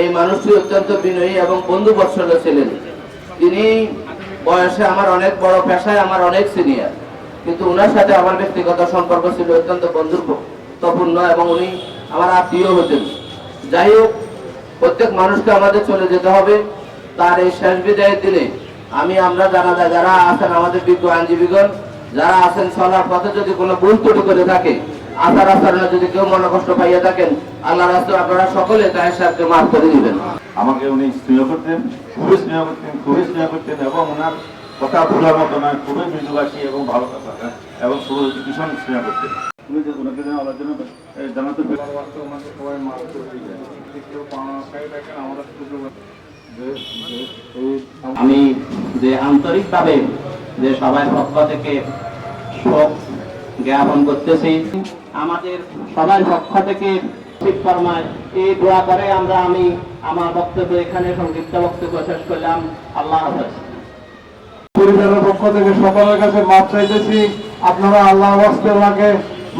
এই মানুষটি অত্যন্ত বিনয়ী এবং বন্ধু বৎসল ছিলেন। তিনি বয়সে আমার অনেক বড় পেশায় আমার অনেক সিনিয়র কিন্তু ওনার সাথে আমার ব্যক্তিগত সম্পর্ক ছিল অত্যন্ত বন্ধুত্বপূর্ণ এবং উনি আমার আত্মীয় হতেন। যাই হোক, প্রত্যেক মানুষকে আমাদের চলে যেতে হবে। তার এই শেষ বিদায়ের দিনে আমি, আমরা যারা যারা আছেন আমাদের বিজ্ঞ আইনজীবীগণ, যারা আছেন চলার পথে যদি কোনো ভুল ত্রুটি করে থাকে আচার আচরণে যদি কেউ মনে কষ্ট পাইয়া থাকেন আল্লাহ রাস্তায় আপনারা সকলে তাই সাথে মাফ করে দিবেন। আমাকে উনি স্নেহ করতেন খুবই স্নেহ করতেন খুবই স্নেহ করতেন এবং ওনার কথা ভুলার মতো নয় খুবই মৃদুভাষী এবং ভালো কথা এবং খুবই ভীষণ স্নেহ করতেন। আমি যে আন্তরিকভাবে যে সবাই পক্ষ থেকে শোক জ্ঞাপন করতেছি আমাদের সবার পক্ষ থেকে ঠিক ফরমায়। এই দোয়া করে আমরা আমি আমার বক্তব্য এখানে সংক্ষিপ্ত বক্তব্য শেষ করলাম। আল্লাহ হাফেজ। পরিবারের পক্ষ থেকে সকলের কাছে মাপ চাইতেছি। আপনারা আল্লাহ ওনাকে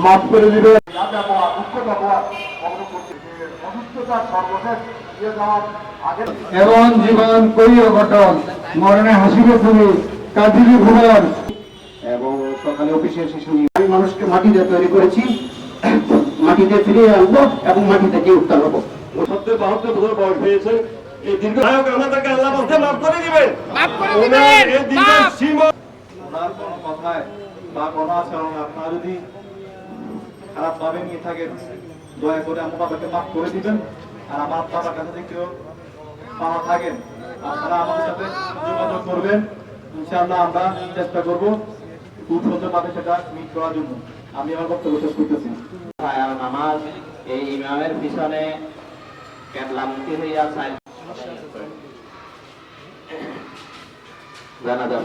মাফ করে দিবেন। এবং জীবন করিও ঘটন মরণে হাসিবে তুমি কাঁদিবি ভুবন। সকালে অফিসে এসে শুনি আমি মানুষকে মাটিতে তৈরি করেছি মাটিতে ফিরিয়ে আনব এবং মাটি থেকে উত্তর হব। সত্তর বাহাত্তর বছর বয়স হয়েছে। এই দীর্ঘ আমাদেরকে আল্লাহ মাফ করে দিবেন। মাফ করে দিবেন। এই দীর্ঘ সীমা ওনার কোনো কথায় বা কোনো আচরণে আপনারা যদি খারাপ ভাবে নিয়ে থাকেন দয়া করে আমার বাবাকে মাফ করে দিবেন। আর আমার বাবার কাছে যদি কেউ পাওয়া থাকেন আপনারা আমাদের সাথে যোগাযোগ করবেন। ইনশাআল্লাহ আমরা চেষ্টা করব খুব সুন্দরভাবে সেটা মিট করার জন্য। আমি আমার বক্তব্য শেষ করতেছি। নামাজ এই ইমামের পিছনে কেবলামুখী হইয়া চাই জানাজা